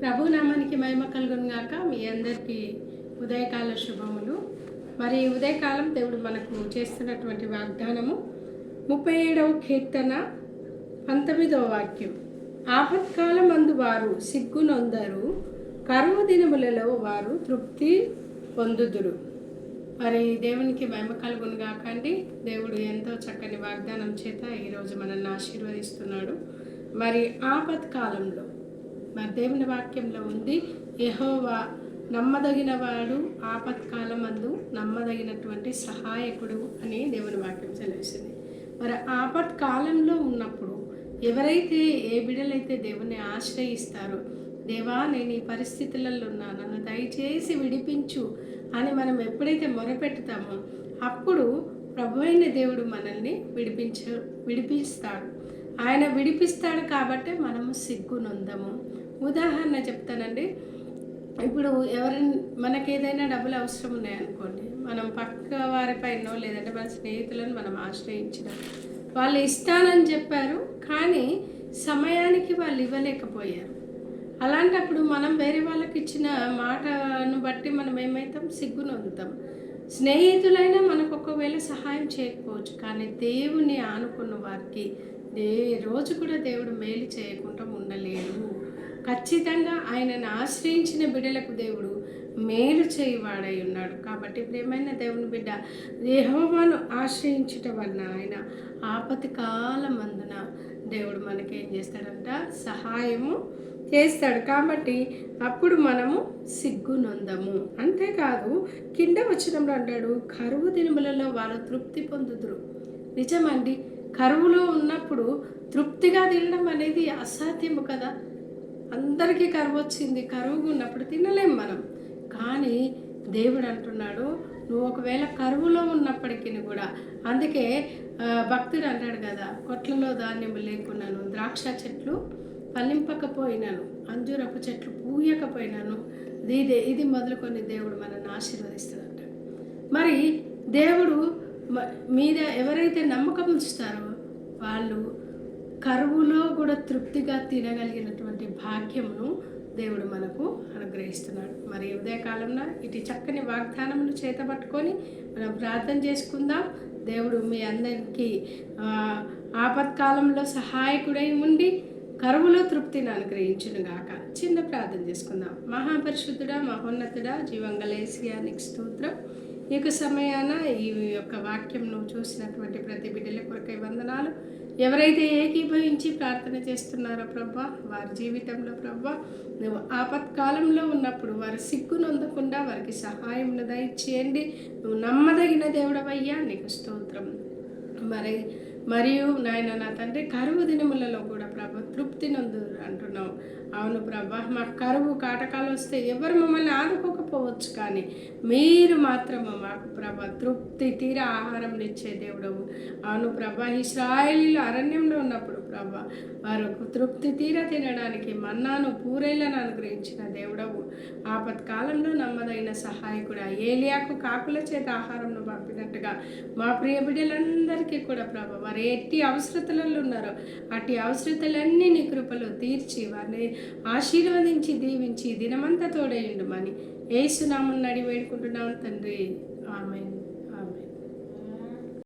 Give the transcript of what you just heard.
ప్రభు నామానికి మహిమ కలుగునుగాక. మీ అందరికీ ఉదయకాల శుభములు. మరి ఉదయకాలం దేవుడు మనకు చేస్తున్నటువంటి వాగ్దానము ముప్పై ఏడవ కీర్తన పంతొమ్మిదవ వాక్యం. ఆపత్కాలం అందు వారు సిగ్గునొందరు కరువు దినములలో వారు తృప్తి పొందుదురు. మరి దేవునికి మహిమ కలుగును కాకండి దేవుడు ఎంతో చక్కని వాగ్దానం చేత ఈరోజు మనల్ని ఆశీర్వదిస్తున్నాడు. మరి ఆపత్కాలంలో మరి దేవుని వాక్యంలో ఉంది యహోవా నమ్మదగిన వాడు ఆపత్కాలం నమ్మదగినటువంటి సహాయకుడు అని దేవుని వాక్యం సెలవిస్తుంది మరి ఆపత్కాలంలో ఉన్నప్పుడు ఎవరైతే ఏ బిడలైతే దేవుని ఆశ్రయిస్తారో దేవా నేను ఈ పరిస్థితులలో ఉన్నా నన్ను దయచేసి విడిపించు అని మనం ఎప్పుడైతే మొరపెట్టుతామో అప్పుడు ప్రభు అయిన దేవుడు మనల్ని విడిపించ విడిపిస్తాడు. ఆయన విడిపిస్తాడు కాబట్టి మనము సిగ్గునొందము. ఉదాహరణ చెప్తానండి. ఇప్పుడు ఎవరైనా మనకి ఏదైనా డబ్బులు అవసరం ఉన్నాయనుకోండి మనం పక్క వారిపైనో లేదంటే మన స్నేహితులను మనం ఆశ్రయించిన వాళ్ళు ఇస్తానని చెప్పారు కానీ సమయానికి వాళ్ళు ఇవ్వలేకపోయారు. అలాంటప్పుడు మనం వేరే వాళ్ళకి ఇచ్చిన మాటను బట్టి మనం ఏమవుతాం సిగ్గునొందుతాం. స్నేహితులైనా మనకు ఒకవేళ సహాయం చేయకపోవచ్చు కానీ దేవుని ఆనుకున్న వారికి ఏ రోజు కూడా దేవుడు మేలు చేయకుండా ఉండలేడు. ఖచ్చితంగా ఆయనను ఆశ్రయించిన బిడ్డలకు దేవుడు మేలు చేయవాడై ఉన్నాడు. కాబట్టి ప్రేమైన దేవుని బిడ్డ దేహోవాను ఆశ్రయించుట వలన ఆయన ఆపతి కాలమందున దేవుడు మనకేం చేస్తాడంట? సహాయము చేస్తాడు. కాబట్టి అప్పుడు మనము సిగ్గునొందము అంతేకాదు కింద వచ్చినప్పుడు అంటాడు కరువు దినములలో వారు తృప్తి పొందుదురు. నిజమండి కరువులో ఉన్నప్పుడు తృప్తిగా తినడం అనేది అసాధ్యము కదా? అందరికీ కరువు వచ్చింది కరువుగా ఉన్నప్పుడు తినలేం మనం. కానీ దేవుడు అంటున్నాడు నువ్వు ఒకవేళ కరువులో ఉన్నప్పటికీ కూడా అందుకే భక్తుడు అన్నాడు కదా కొట్లలో ధాన్యము లేకున్నాను ద్రాక్ష చెట్లు ఫలింపకపోయినాను అంజూరపు చెట్లు పూయకపోయినాను. ఇది ఇది మొదలుకొని దేవుడు మనల్ని ఆశీర్వదిస్తాడంట. మరి దేవుడు మ- మీద ఎవరైతే నమ్మకం ఉంచుతారో వాళ్ళు కరువులో కూడా తృప్తిగా తినగలిగినటువంటి భాగ్యమును దేవుడు మనకు అనుగ్రహిస్తున్నాడు. మరి ఉదయకాలంలో ఇటు చక్కని వాగ్దానమును చేతబట్టుకొని మనం ప్రార్థన చేసుకుందాం. దేవుడు మీ అందరికీ ఆపత్కాలంలో సహాయకుడై ఉండి కరువులో తృప్తిని అనుగ్రహించును గాక చిన్న ప్రార్థన చేసుకుందాం. మహాపరిశుద్ధుడా మహోన్నతుడా జీవంగలేసియానికి స్తోత్రం. ఈ యొక్క సమయాన ఈ యొక్క వాక్యంను చూసినటువంటి ప్రతి బిడ్డల కొరకై వందనాలు. ఎవరైతే ఏకీభవించి ప్రార్థన చేస్తున్నారో ప్రభా వారి జీవితంలో ప్రభా నువ్వు ఆపత్కాలంలో ఉన్నప్పుడు వారి సిగ్గు నొందకుండా వారికి సహాయం దయచేయండి నువ్వు నమ్మదగిన దేవుడవయ్యా నీకు స్తోత్రం. మరి మరియు నాయన నా తండ్రి కరువు దినములలో కూడా ప్రభా తృప్తి నందు అంటున్నావు. అవును ప్రభా. మాకు కరువు కాటకాలు వస్తే ఎవరు మమ్మల్ని ఆదుకోకపోవచ్చు కానీ మీరు మాత్రము మాకు ప్రభ తృప్తి తీర ఆహారం ఇచ్చే దేవుడవు. అవును ప్రభా ఇస్రాయలీలు అరణ్యంలో ఉన్నప్పుడు ప్రభా వారు తృప్తి తీర తినడానికి మన్నాను పూరేళ్ళను అనుగ్రహించిన దేవుడవు. ఆపత్కాలంలో నమ్మదైన సహాయకుడు ఏలియాకు కాకుల చేత ఆహారంను పంపినట్టుగా మా ప్రియ బిడ్డలందరికీ కూడా ప్రభా వారు ఎట్టి అవసరతలలో ఉన్నారో అట్టి అవసరతలన్నీ నీ కృపలో తీర్చి వారిని ఆశీర్వదించి దీవించి దినమంతా తోడేయుండుమని ఏసునామం నడి వేడుకుంటున్నాం తండ్రి. ఆమె